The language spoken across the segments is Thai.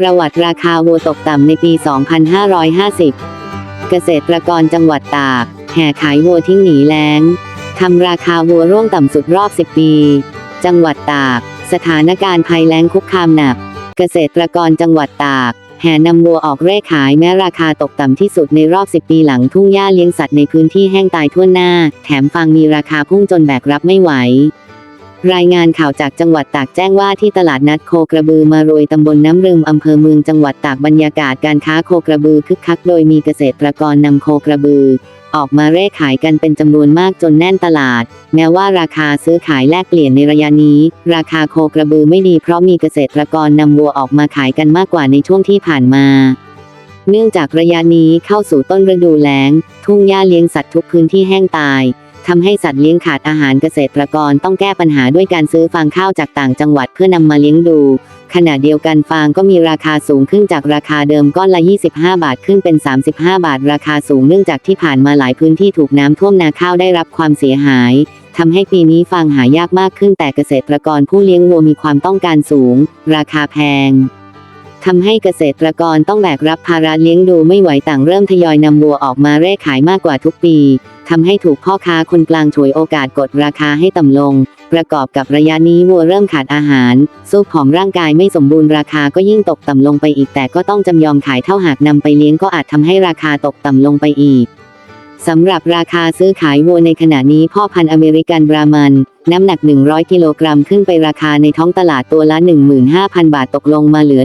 ประวัติราคาวัวตกต่ำในปี 2550 เกษตรกรจังหวัดตาก แห่ขายวัวทิ้งหนีแล้งทำราคาวัวร่วงต่ำสุดรอบ 10 ปี จังหวัดตาก สถานการณ์ภัยแล้งคุกคามหนัก เกษตรกรจังหวัดตาก แห่นำวัวออกเร่ขายแม้ราคาตกต่ำที่สุดในรอบ 10 ปีหลังทุ่งหญ้าเลี้ยงสัตว์ในพื้นที่แห้งตายทั่วหน้า แถมฟางมีราคาพุ่งจนแบกรับไม่ไหว รายงานข่าวจากจังหวัดตากแจ้งว่าที่ตลาดนัดโคกระบือมารวยตำบลน้ำรึมอำเภอเมืองจังหวัดตากบรรยากาศการค้าโคกระบือคึกคักโดยมีเกษตรกรนำโคกระบือ ออกมาเร่ขายกันเป็นจำนวนมากจนแน่นตลาด แม้ว่าราคาซื้อขายแลกเปลี่ยนในระยะนี้ ราคาโคกระบือไม่ดีเพราะมีเกษตรกรนำวัวออกมาขายกันมากกว่าในช่วงที่ผ่านมาเนื่องจากระยะนี้เข้าสู่ต้นฤดูแล้ง ทุ่งหญ้าเลี้ยงสัตว์ทุกพื้นที่แห้งตาย ทำให้สัตว์เลี้ยงขาดอาหารเกษตรกรต้องแก้ปัญหาด้วยการซื้อฟางข้าวจากต่างจังหวัดเพื่อนำมาเลี้ยงดู ขณะเดียวกันฟางก็มีราคาสูงขึ้นจากราคาเดิมก้อนละ 25 บาทขึ้นเป็น 35 บาท ราคาสูงเนื่องจากที่ผ่านมาหลายพื้นที่ถูกน้ำท่วมนาข้าวได้รับความเสียหายทำให้ปีนี้ฟางหายากมากขึ้นแต่เกษตรกรผู้เลี้ยงวัวมีความต้องการสูง ราคาแพง ทำให้เกษตรกรต้องแบกรับภาระเลี้ยงดูไม่ไหวต่างเริ่มทยอยนำวัวออกมาเร่ขายมากกว่าทุกปีทำให้ถูกพ่อค้าคนกลางฉวยโอกาสกดราคาให้ต่ำลง ประกอบกับระยะนี้วัวเริ่มขาดอาหารสู้ผอมร่างกายไม่สมบูรณ์ราคาก็ยิ่งตกต่ำลงไปอีกแต่ก็ต้องจำยอมขายเท่าหากนำไปเลี้ยงก็อาจทำให้ราคาตกต่ำลงไปอีก สำหรับราคาซื้อขายวัวในขณะนี้พ่อพันธุ์อเมริกันบรามัน น้ำหนัก 100 กิโลกรัมขึ้นไปราคาในท้องตลาดตัวละ 15,000 บาทตกลงมาเหลือ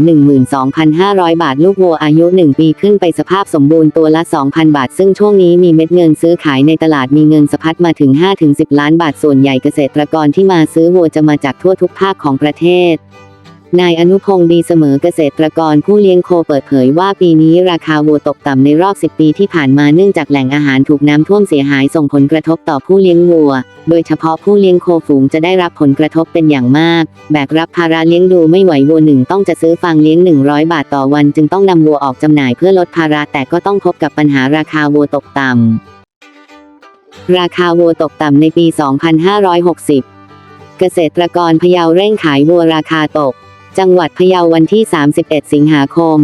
12,500 บาท ลูกวัวอายุ 1 ปีขึ้นไปสภาพสมบูรณ์ตัวละ 2,000 บาท ซึ่งช่วงนี้มีเม็ดเงินซื้อขายในตลาดมีเงินสะพัดมาถึง 5-10 ล้านบาทส่วนใหญ่เกษตรกรที่มาซื้อวัวจะมาจากทั่วทุกภาคของประเทศ นายอนุพงศ์ดีเสมอเกษตรกรผู้เลี้ยงโคเปิดเผยว่าปีนี้ราคาวัวตกต่ำในรอบ 10 ปีที่ผ่านมาเนื่องจากแหล่งอาหารถูกน้ำท่วมเสียหายส่งผลกระทบต่อผู้เลี้ยงวัว โดยเฉพาะผู้เลี้ยงโคฝูงจะได้รับผลกระทบเป็นอย่างมาก แบกรับภาระเลี้ยงดูไม่ไหววัวหนึ่งต้องจะซื้อฟางเลี้ยง 100 บาทต่อวัน จึงต้องนำวัวออกจำหน่ายเพื่อลดภาระแต่ก็ต้องพบกับปัญหาราคาวัวตกต่ำราคาวัวตกต่ำในปี 2560 เกษตรกรพะเยาเร่งขายวัวราคาตก จังหวัดพะเยาวันที่ 31 สิงหาคม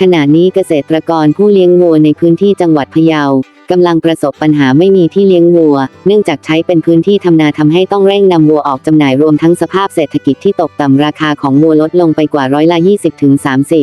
ขณะนี้เกษตรกรผู้เลี้ยงวัวในพื้นที่จังหวัดพะเยากำลังประสบปัญหาไม่มีที่เลี้ยงวัว เนื่องจากใช้เป็นพื้นที่ทำนาทำให้ต้องเร่งนำวัวออกจำหน่ายรวมทั้งสภาพเศรษฐกิจที่ตกต่ำราคาของวัวลดลงไปกว่าร้อยละ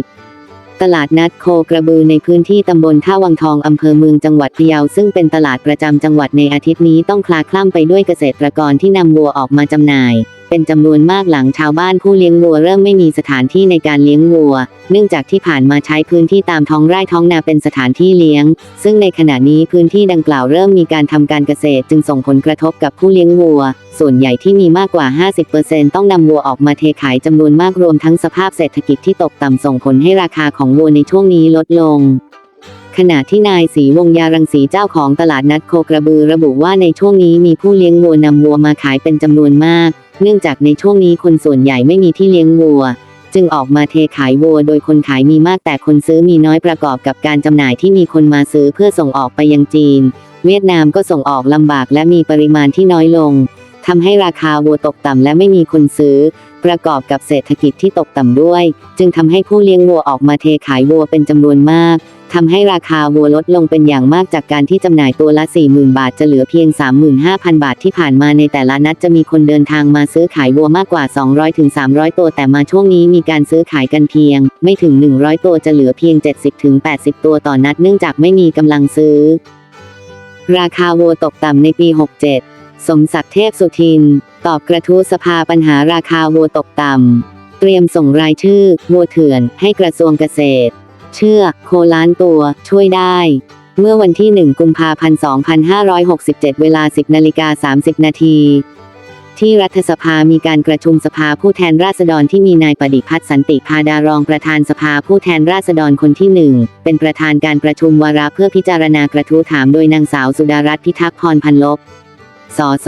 20-30ตลาดนัดโคกระบือในพื้นที่ตำบลท่าวังทองอำเภอเมืองจังหวัดพะเยาซึ่งเป็นตลาดประจำจังหวัดในอาทิตย์นี้ต้องคลาคล่ำไปด้วยเกษตรกรที่นำวัวออกมาจำหน่าย เป็นจำนวนมากหลังชาวบ้านผู้เลี้ยงวัวเริ่มไม่มีสถานที่ในการเลี้ยงวัว เนื่องจากที่ผ่านมาใช้พื้นที่ตามท้องไร่ท้องนาเป็นสถานที่เลี้ยง ซึ่งในขณะนี้พื้นที่ดังกล่าวเริ่มมีการทำการเกษตร จึงส่งผลกระทบกับผู้เลี้ยงวัว ส่วนใหญ่ที่มีมากกว่า 50%ต้องนำวัวออกมาเทขายจำนวนมากรวมทั้งสภาพเศรษฐกิจที่ตกต่ำส่งผลให้ราคาของวัวในช่วงนี้ลดลงขณะที่นายศรีวงยารังสีเจ้าของตลาดนัดโคกระบือระบุว่าในช่วงนี้มีผู้เลี้ยงวัวนำวัวมาขายเป็นจำนวนมาก เนื่องจากในช่วงนี้คนส่วนใหญ่ไม่มีที่เลี้ยงวัว จึงออกมาเทขายวัว โดยคนขายมีมากแต่คนซื้อมีน้อยประกอบกับการจำหน่ายที่มีคนมาซื้อเพื่อส่งออกไปยังจีน เวียดนามก็ส่งออกลำบากและมีปริมาณที่น้อยลงทำให้ราคาวัวตกต่ำและไม่มีคนซื้อ ประกอบกับเศรษฐกิจที่ตกต่ำด้วย จึงทำให้ผู้เลี้ยงวัวออกมาเทขายวัวเป็นจำนวนมาก ทำให้ราคาวัวลดลงเป็นอย่างมากจากการที่จำหน่ายตัวละ 40,000 บาทจะเหลือเพียง 35,000 บาทที่ผ่านมาในแต่ละนัดจะมีคนเดินทางมาซื้อขายวัวมากกว่า 200-300 ตัวแต่มาช่วงนี้มีการซื้อขายกันเพียง ไม่ถึง 100 ตัวจะเหลือเพียง 70-80 ตัวต่อนัดเนื่องจากไม่มีกำลังซื้อ ราคาวัวตกต่ำในปี 67 สมศักดิ์เทพสุทิน ตอบกระทู้สภาปัญหาราคาวัวตกต่ำเตรียมส่งรายชื่อวัวเถื่อนให้กระทรวงเกษตร เชื่อโคล้านตัว ช่วยได้ เมื่อวันที่ 1 กุมภาพันธ์ 2567 เวลา 10นาฬิกา30 นาทีที่รัฐสภามีการประชุมสภาผู้แทนราษฎรที่มีนายปฏิพัฒน์สันติพาดารองประธานสภาผู้แทนราษฎรคนที่หนึ่งเป็นประธานการประชุมวาระเพื่อพิจารณากระทู้ถามโดยนางสาวสุดารัตน์พิทักษ์พรพันลบ สส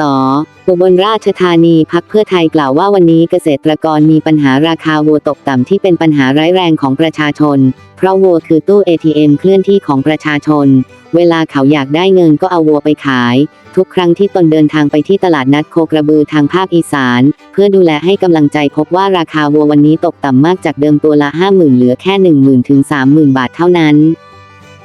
อุบลราชธานีพักเพื่อไทยกล่าวว่าวันนี้เกษตรกรมีปัญหาราคาวัวตกต่ำที่เป็นปัญหาร้ายแรงของประชาชน เพราะวัวคือตู้ ATM เคลื่อนที่ของประชาชน เวลาเขาอยากได้เงินก็เอาวัวไปขาย ทุกครั้งที่ตนเดินทางไปที่ตลาดนัดโคกระบือทางภาคอีสาน เพื่อดูแลให้กำลังใจพบว่าราคาวัววันนี้ตกต่ำมากจากเดิมตัวละ 50,000 เหลือแค่ 10,000ถึง30,000 บาทเท่านั้น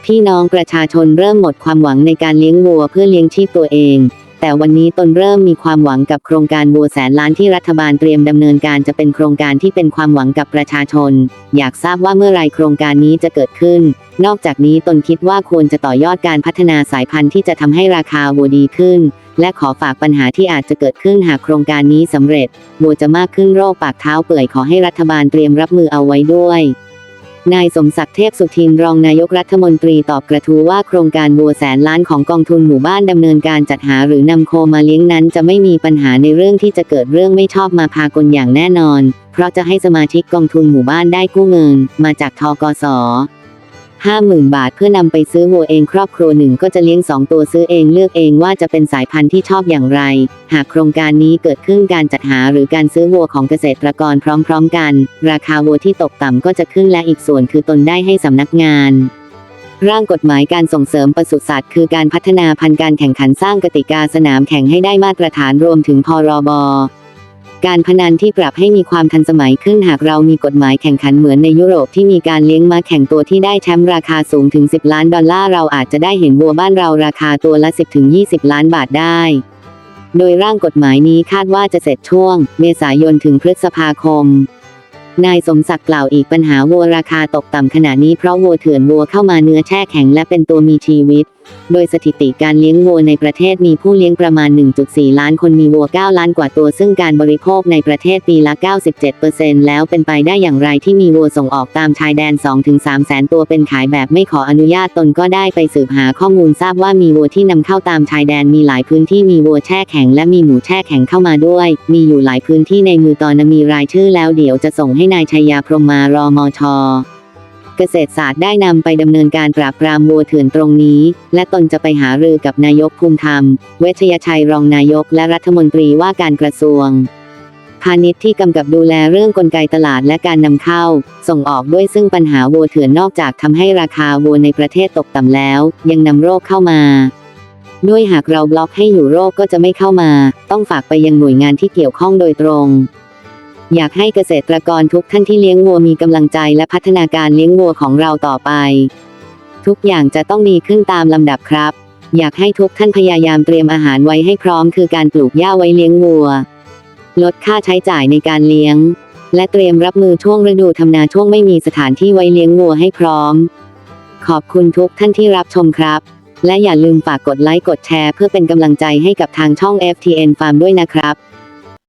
พี่น้องประชาชนเริ่มหมดความหวังในการเลี้ยงวัวเพื่อเลี้ยงชีพตัวเอง แต่วันนี้ตนเริ่มมีความหวังกับโครงการวัวแสนล้านที่รัฐบาลเตรียมดำเนินการจะเป็นโครงการที่เป็นความหวังกับประชาชน อยากทราบว่าเมื่อไรโครงการนี้จะเกิดขึ้น นอกจากนี้ตนคิดว่าควรจะต่อยอดการพัฒนาสายพันธุ์ที่จะทำให้ราคาวัวดีขึ้น และขอฝากปัญหาที่อาจจะเกิดขึ้นหากโครงการนี้สำเร็จวัวจะมากขึ้นโรคปากเท้าเปื่อยขอให้รัฐบาลเตรียมรับมือเอาไว้ด้วย นายสมศักดิ์เทพสุทินรองนายกรัฐมนตรีตอบกระทู้ว่าโครงการบัวแสนล้านของกองทุนหมู่บ้านดำเนินการจัดหาหรือนำโคมาเลี้ยงนั้นจะไม่มีปัญหาในเรื่องที่จะเกิดเรื่องไม่ชอบมาพากลอย่างแน่นอน เพราะจะให้สมาชิกกองทุนหมู่บ้านได้กู้เงิน มาจากทกส 50,000 บาทเพื่อนำไปซื้อวัวเองครอบครัวหนึ่งก็จะเลี้ยง 2 ตัวซื้อเองเลือกเองว่าจะเป็นสายพันธุ์ที่ชอบอย่างไร หากโครงการนี้เกิดขึ้นการจัดหาหรือการซื้อวัวของเกษตรกรพร้อม ๆ กัน ราคาวัวที่ตกต่ำก็จะขึ้นและอีกส่วนคือตนได้ให้สำนักงานร่างกฎหมายการส่งเสริมปศุสัตว์คือการพัฒนาพันธุ์การแข่งขันสร้างกติกาสนามแข่งให้ได้มาตรฐานรวมถึงพรบ การพนันที่ปรับให้มีความทันสมัยขึ้นหากเรามีกฎหมายแข่งขันเหมือนในยุโรปที่มีการเลี้ยงม้าแข่งตัวที่ได้แชมป์ราคาสูงถึง 10 ล้านดอลลาร์เราอาจจะได้เห็นวัวบ้านเราราคาตัวละ 10-20 ล้านบาทได้ โดยร่างกฎหมายนี้คาดว่าจะเสร็จช่วง เมษายนถึงพฤษภาคมนายสมศักดิ์กล่าวอีกปัญหาวัวราคาตกต่ำขณะนี้เพราะวัวเถื่อนวัวเข้ามาเนื้อแช่แข็งและเป็นตัวมีชีวิตโดยสถิติการเลี้ยงวัวในประเทศมีผู้เลี้ยงประมาณ 1.4 ล้านคนมีวัว 9 ล้านกว่าตัว ซึ่งการบริโภคในประเทศปีละ 97%แล้วเป็นไปได้อย่างไรที่มีวัวส่งออกตามชายแดน 2-3 แสนตัวเป็นขายแบบไม่ขออนุญาตตนก็ได้ไปสืบหาข้อมูลทราบว่ามีวัวที่นำเข้าตามชายแดนมีหลายพื้นที่มีวัวแช่แข็งและมีหมูแช่แข็งเข้ามาด้วย มีอยู่หลายพื้นที่ในมือตอนนมีรายชื่อแล้วเดี๋ยวจะส่งให้นายชัยยาพรหมารอมช เกษตรศาสตร์ได้นำไปดำเนินการปราบปรามวัวเถื่อนตรงนี้ และตนจะไปหารือกับนายกภูมิธรรม เวชยชัยรองนายกและรัฐมนตรีว่าการกระทรวง พาณิชย์ที่กำกับดูแลเรื่องกลไกตลาดและการนำเข้า ส่งออกด้วยซึ่งปัญหาวัวเถื่อนนอกจากทำให้ราคาวัวในประเทศตกต่ำแล้ว ยังนำโรคเข้ามาด้วยหากเราบล็อกให้อยู่โรคก็จะไม่เข้ามา ต้องฝากไปยังหน่วยงานที่เกี่ยวข้องโดยตรง อยากให้เกษตรกรทุกท่านที่เลี้ยงวัวมีกำลังใจและพัฒนาการเลี้ยงวัวของเราต่อไป ทุกอย่างจะต้องดีขึ้นตามลำดับครับ อยากให้ทุกท่านพยายามเตรียมอาหารไว้ให้พร้อม คือการปลูกหญ้าไว้เลี้ยงวัว ลดค่าใช้จ่ายในการเลี้ยง และเตรียมรับมือช่วงฤดูทำนาช่วงไม่มีสถานที่ไว้เลี้ยงวัวให้พร้อม ขอบคุณทุกท่านที่รับชมครับ และอย่าลืมฝากกดไลค์กดแชร์ เพื่อเป็นกำลังใจให้กับทางช่อง FTN Farm ด้วยนะครับ